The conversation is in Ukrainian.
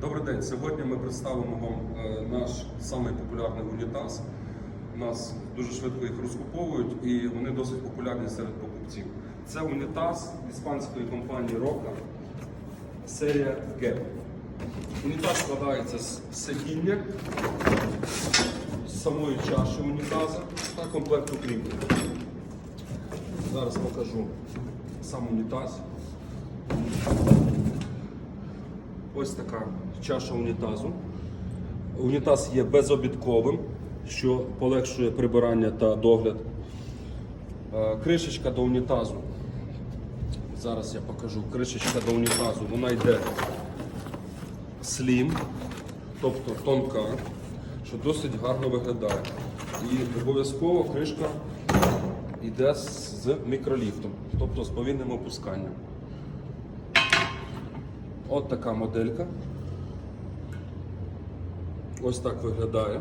Добрий день. Сьогодні ми представимо вам е, наш самий популярний унітаз. У нас дуже швидко їх розкуповують і вони досить популярні серед покупців. Це унітаз іспанської компанії Roca, серія G. Унітаз складається з сидіння, з самої чаші унітаза та комплекту кріплень. Зараз покажу сам унітаз. Ось така чаша унітазу. Унітаз є безобідковим, що полегшує прибирання та догляд. Е, Кришечка до унітазу. Зараз я покажу. Кришечка до унітазу. Вона йде слім, тобто тонка, що досить гарно виглядає. І обов'язково кришка йде з мікроліфтом, тобто з повільним опусканням. От така моделька. Ось так виглядає.